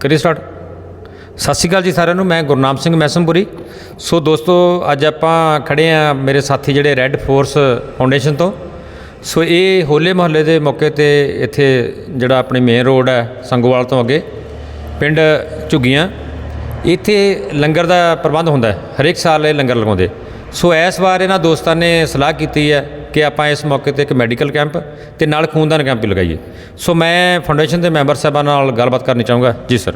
ਕਰੀਏ ਸਟਾਰਟ ਸਤਿ ਸ਼੍ਰੀ ਅਕਾਲ ਜੀ ਸਾਰਿਆਂ ਨੂੰ, ਮੈਂ ਗੁਰਨਾਮ ਸਿੰਘ ਮੈਸਮਪੁਰੀ। ਸੋ ਦੋਸਤੋ, ਅੱਜ ਆਪਾਂ ਖੜੇ ਆ ਮੇਰੇ ਸਾਥੀ ਜਿਹੜੇ ਰੈੱਡ ਫੋਰਸ ਫਾਊਂਡੇਸ਼ਨ ਤੋਂ। ਸੋ ਇਹ ਹੋਲੇ ਮਹੱਲੇ ਦੇ ਮੌਕੇ ਤੇ ਇੱਥੇ ਜਿਹੜਾ ਆਪਣੀ ਮੇਨ ਰੋਡ ਹੈ, ਸੰਗੋਵਾਲ ਤੋਂ ਅੱਗੇ, ਪਿੰਡ ਝੁੱਗੀਆਂ। ਇੱਥੇ ਲੰਗਰ ਦਾ ਪ੍ਰਬੰਧ ਹੁੰਦਾ ਹੈ, ਹਰੇਕ ਸਾਲ ਇਹ ਲੰਗਰ ਲਗਾਉਂਦੇ। ਸੋ ਇਸ ਵਾਰ ਇਹਨਾਂ ਦੋਸਤਾਂ ਨੇ ਸਲਾਹ ਕੀਤੀ ਹੈ ਕਿ ਆਪਾਂ ਇਸ ਮੌਕੇ ਤੇ ਇੱਕ ਮੈਡੀਕਲ ਕੈਂਪ ਤੇ ਨਾਲ ਖੂਨਦਾਨ ਕੈਂਪ ਵੀ ਲਗਾਈਏ। ਸੋ ਮੈਂ ਫਾਊਂਡੇਸ਼ਨ ਦੇ ਮੈਂਬਰ ਸਾਹਿਬਾਂ ਨਾਲ ਗੱਲਬਾਤ ਕਰਨੀ ਚਾਹੂੰਗਾ। ਜੀ, ਸਰ।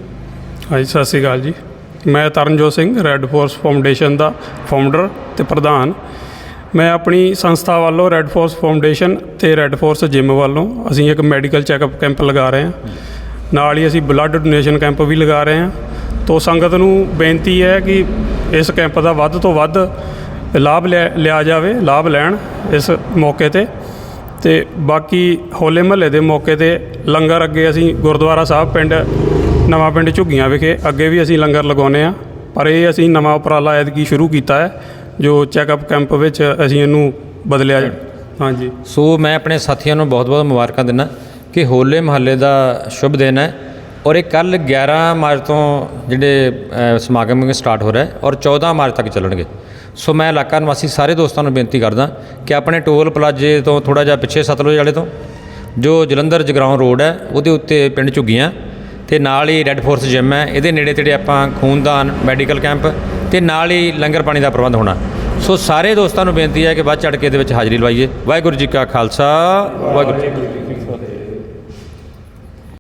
ਹਾਂਜੀ, ਸਤਿ ਸ਼੍ਰੀ ਅਕਾਲ ਜੀ। ਮੈਂ Taranjot Singh red force foundation ਦਾ ਫਾਊਂਡਰ ਤੇ ਪ੍ਰਧਾਨ। ਮੈਂ ਆਪਣੀ ਸੰਸਥਾ ਵੱਲੋਂ ਰੈੱਡ ਫੋਰਸ ਫਾਊਂਡੇਸ਼ਨ ਤੇ ਰੈੱਡ ਫੋਰਸ ਜਿਮ ਵੱਲੋਂ ਅਸੀਂ ਇੱਕ ਮੈਡੀਕਲ ਚੈੱਕਅਪ ਕੈਂਪ ਲਗਾ ਰਹੇ ਹਾਂ। ਨਾਲ ਹੀ ਅਸੀਂ ਬਲੱਡ ਡੋਨੇਸ਼ਨ ਕੈਂਪ ਵੀ ਲਗਾ ਰਹੇ ਹਾਂ। ਤੋਂ ਸੰਗਤ ਨੂੰ ਬੇਨਤੀ ਹੈ ਕਿ ਇਸ ਕੈਂਪ ਦਾ ਵੱਧ ਤੋਂ ਵੱਧ ਲਾਭ ਲਿਆ ਲਿਆ ਜਾਵੇ, ਲਾਭ ਲੈਣ ਇਸ ਮੌਕੇ ਤੇ। ਤੇ ਬਾਕੀ ਹੋਲੇ ਮਹੱਲੇ ਦੇ ਮੌਕੇ ਤੇ ਲੰਗਰ ਅੱਗੇ ਅਸੀਂ ਗੁਰਦੁਆਰਾ ਸਾਹਿਬ ਪਿੰਡ, ਨਵਾਂ ਪਿੰਡ ਝੁੱਗੀਆਂ ਵਿਖੇ ਅੱਗੇ ਵੀ ਅਸੀਂ ਲੰਗਰ ਲਗਾਉਂਦੇ ਆ ਪਰ ਇਹ ਅਸੀਂ ਨਵਾਂ ਉਪਰਾਲਾ ਐਤਕੀ ਸ਼ੁਰੂ ਕੀਤਾ ਹੈ, ਜੋ ਚੈੱਕਅਪ ਕੈਂਪ ਵਿੱਚ ਅਸੀਂ ਇਹਨੂੰ ਬਦਲਿਆ ਜਾ- ਹਾਂਜੀ। ਸੋ ਮੈਂ ਆਪਣੇ ਸਾਥੀਆਂ ਨੂੰ ਬਹੁਤ-ਬਹੁਤ ਮੁਬਾਰਕਾਂ ਦਿੰਦਾ ਕਿ ਹੋਲੇ ਮਹੱਲੇ ਦਾ ਸ਼ੁਭ ਦਿਨ ਹੈ। ਔਰ ਇਹ ਕੱਲ 11 ਮਾਰਚ ਤੋਂ ਜਿਹੜੇ ਸਮਾਗਮ ਸਟਾਰਟ ਹੋ ਰਿਹਾ ਔਰ 14 ਮਾਰਚ ਤੱਕ ਚੱਲਣਗੇ। ਸੋ ਮੈਂ ਇਲਾਕਾ ਨਿਵਾਸੀ ਸਾਰੇ ਦੋਸਤਾਂ ਨੂੰ ਬੇਨਤੀ ਕਰਦਾ ਕਿ ਆਪਣੇ ਟੋਲ ਪਲਾਜੇ ਤੋਂ ਥੋੜਾ ਜਿਹਾ ਪਿੱਛੇ ਸਤਲੁਜ ਵਾਲੇ ਤੋਂ, ਜੋ ਜਲੰਧਰ ਜਗਰਾਉਂ ਰੋਡ ਹੈ, ਉਹਦੇ ਉੱਤੇ ਪਿੰਡ ਝੁੱਗੀਆਂ ਤੇ ਨਾਲ ਹੀ ਰੈੱਡ ਫੋਰਸ ਜਿਮ ਹੈ। ਇਹਦੇ ਨੇੜੇ ਤੇੜੇ ਆਪਾਂ ਖੂਨਦਾਨ ਮੈਡੀਕਲ ਕੈਂਪ ਤੇ ਨਾਲ ਹੀ ਲੰਗਰ ਪਾਣੀ ਦਾ ਪ੍ਰਬੰਧ ਹੋਣਾ। ਸੋ ਸਾਰੇ ਦੋਸਤਾਂ ਨੂੰ ਬੇਨਤੀ ਹੈ ਕਿ ਵੱਧ ਚੜ੍ਹ ਕੇ ਇਹਦੇ ਵਿੱਚ ਹਾਜ਼ਰੀ ਲਵਾਈਏ। ਵਾਹਿਗੁਰੂ ਜੀ ਕਾ ਖਾਲਸਾ, ਵਾਹਿਗੁਰੂ ਜੀ ਕੀ ਫਤਿਹ।